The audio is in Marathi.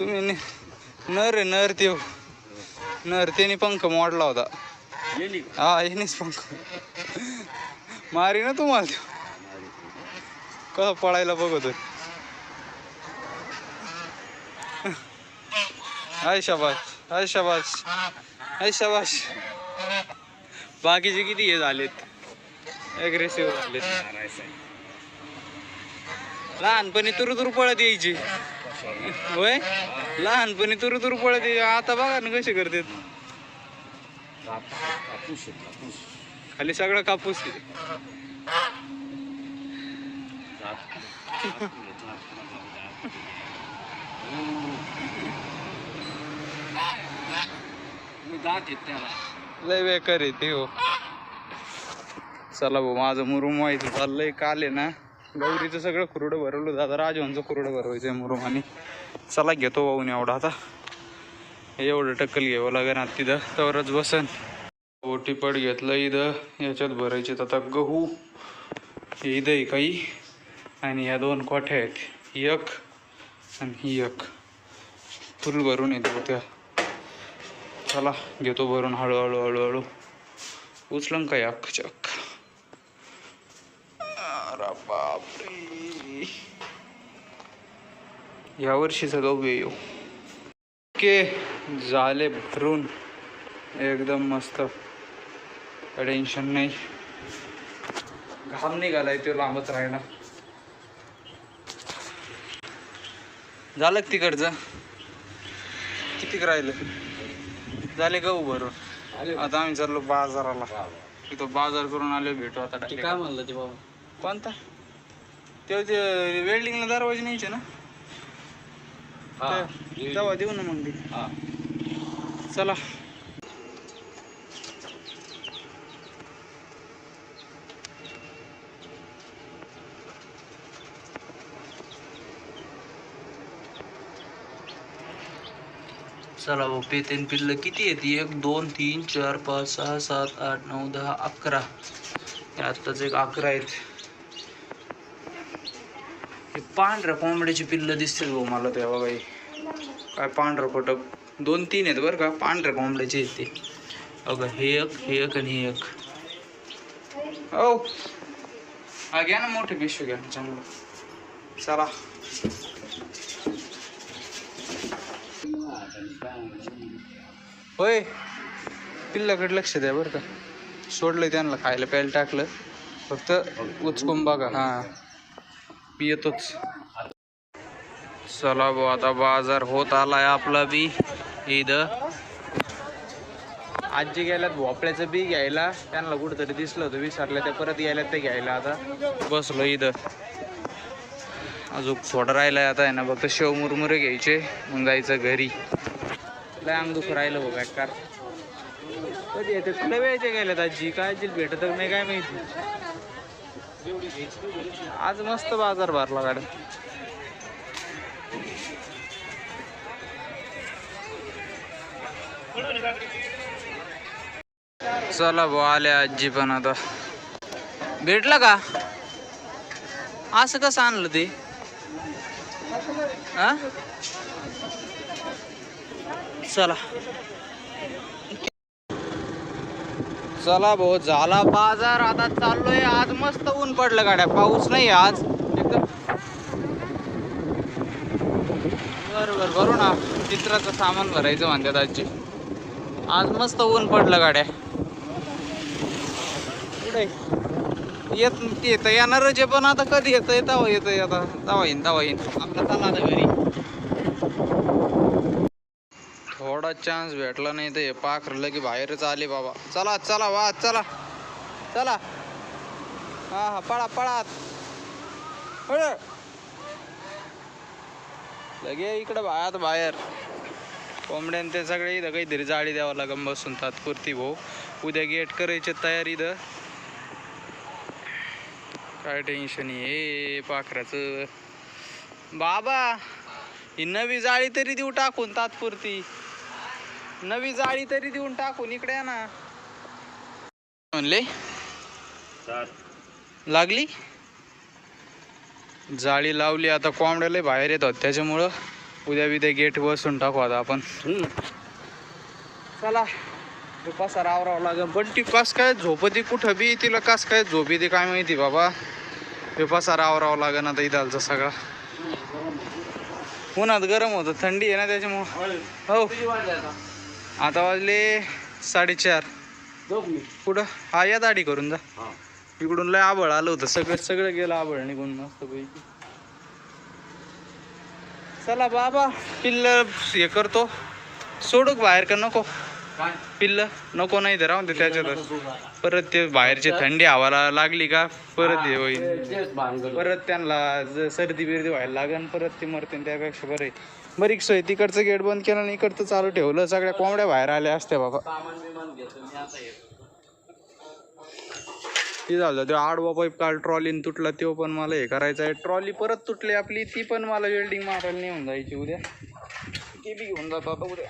तुम्ही ने- नर आहे नर ते नर त्याने पंख मोडला होता. हा यानेच पंख. मारी ना तुम्हाला. कसं पळायला बघतो. हाय शाबाश हाय शाबाश हाय शाबाश बाकीचे किती हे झालेत? अग्रेसिव्ह झालेत. लहानपणी तुरु तुरु पळत यायची. होय? लहानपणी तुरु तुरु पळत. आता बघा ना कसे करतात. कापूस खाली सगळं कापूस लय बेकार आहे ते हो. चला भाऊ माझं मुरुम व्हायचं चाललंय. काल आहे ना गौरीचं सगळं कुरडं भरवलं दादा राजवांचं कुरडं भरवायचं मुरुम आणि चला घेतो भाऊन एवढा आता. एवढं टक्कल घ्यावं लागेल आता तिथं. तवरच बसन. ओटीपट घेतलं इथं. याच्यात भरायचे आता गहू. हे इथं आहे काही. आणि या दोन कोठ्या आहेत? एक आणि ही एक. फुल भरून येतो त्या. चला घेतो भरून हळूहळू हळूहळू. उचलं काय अख्खच्या अख्ख या वर्षीचा गहू आहे येऊ. ओके झाले भरून एकदम मस्त. टेन्शन नाही. घाम निघालाय तो लांबच राहिला झालं का तिकडचं? कितीक राहिलं? झाले गहू भरून आता आम्ही चाललो बाजाराला. तिथं बाजार करून आलो भेटू आता. काय म्हणलं ते बाबा? कोणता? ते वेल्डिंगला दरवाजे न्यायचे ना? तेव्हा देऊ ना मग चला. चला भाऊ पेतेन पिल्लं किती येते एक दोन तीन चार पाच सहा सात आठ नऊ दहा अकरा. आत्ताच एक अकरा आहेत. हे पांढऱ्या कोंबड्याची पिल्लं दिसतील भाऊ मला तेव्हा बाई काय पांढरं फटक. दोन तीन आहेत बरं का पांढऱ्या कोंबड्याचे आहेत ते. अगं हे एक हे एक आणि हे एक. ओ हा घ्या ना मोठे पिशवी घ्या ना चांगलं. चला. होय. पिल्लाकडे लक्ष द्या बरं का. सोडलं त्यांना खायला प्यायला टाकलं. फक्त उचकून बघा. हां. येतोच. चला भाऊ आता बाजार होत आलाय आपला बी. इद आजी गेल्यात भोपळ्याचं बी घ्यायला. त्यांना कुठंतरी दिसलं होतं विसरलं ते परत गेल्यात ते घ्यायला आता. बसलो इद अजून थोडं राहिलंय आता आहे ना फक्त शेव मुरमुरे घ्यायचे मग जायचं घरी. लय अंग दुख राहिलं बघा काय कधी येते कुठे वेळचे गेल्यात आजी? काय आजी भेटत नाही काय माहिती? आज मस्त बाजार भरला गाड्या चला भाऊ आले आजी पण आता. भेटला का? असं कसं आणलं ते? हा? चला. चला भाऊ झाला बाजार. आता चाललोय. आज मस्त ऊन पडलं गाड्या. पाऊस नाही आज. एकदम बरोबर भरू ना. चित्राचं सामान भरायचं म्हणतात आजची. आज मस्त ऊन पडलं गाड्या. कुठे येत ते येतं. येणारच आहे पण आता कधी येतं? येतं येतं आता. तवा येईन तवा येईन. आपला चला आता घरी. थोडा चान्स भेटला नाही तर हे पाखरलं की बाहेरच आले बाबा. चला चला वा चला. चला. हा हा पळा पळा. लगे इकडं बाहेर बाहेर. कोंबड्यान ते सगळे इथं काहीतरी जाळी द्यावं लागेल बसून तात्पुरती भाऊ. उद्या गेट करायची तयारी इथं. काय टेन्शन आहे? पाखराचं. बाबा ही नवी जाळी तरी देऊ टाकून तात्पुरती. नवी जाळी तरी देऊन टाकून इकडे या ना. म्हणले? लागली? जाळी लावली आता कोंबड्याला बाहेर येतात त्याच्यामुळं उद्या बिद्या गेट बसून टाकू आता आपण. हम्म. चला कसा रावराव लागेल. पण ती कस काय झोपती कुठं बी तिला कस काय झोपी ती काय माहिती बाबा. ते पसा रावराव लागेल आता इदालचा सगळा. उन्हात गरम होतं थंडी आहे ना त्याच्यामुळं. हो. आता वाजले साडेचार. कुठं? हा या दाढी करून जा. हा. इकडून लय आबळ आलं होतं. सगळं सगळं गेलं आबळ निघून मस्त पैकी. चला बाबा पिल्ल हे करतो. सोडूक बाहेर का नको? पिल्ल नको नाही तर राहून तू जा. परत ते बाहेरची थंडी हवाला लागली का? परत हे होईल. परत त्यांना सर्दी बिर्दी व्हायला लागेल परत ते मरते त्यापेक्षा बरं आहे. बरीक सोय तिकडचं गेट बंद केलं आणि इकडचं चालू ठेवलं. सगळ्या कोंबड्या बाहेर आल्या असत्या बाबा. ते झालं ते आडवा पाईप काल ट्रॉलीन तुटला तो पण मला हे करायचं आहे. ट्रॉली परत तुटली आपली ती पण मला वेल्डिंग मारायला नेऊन जायची उद्या. ती बी घेऊन जातो आता उद्या.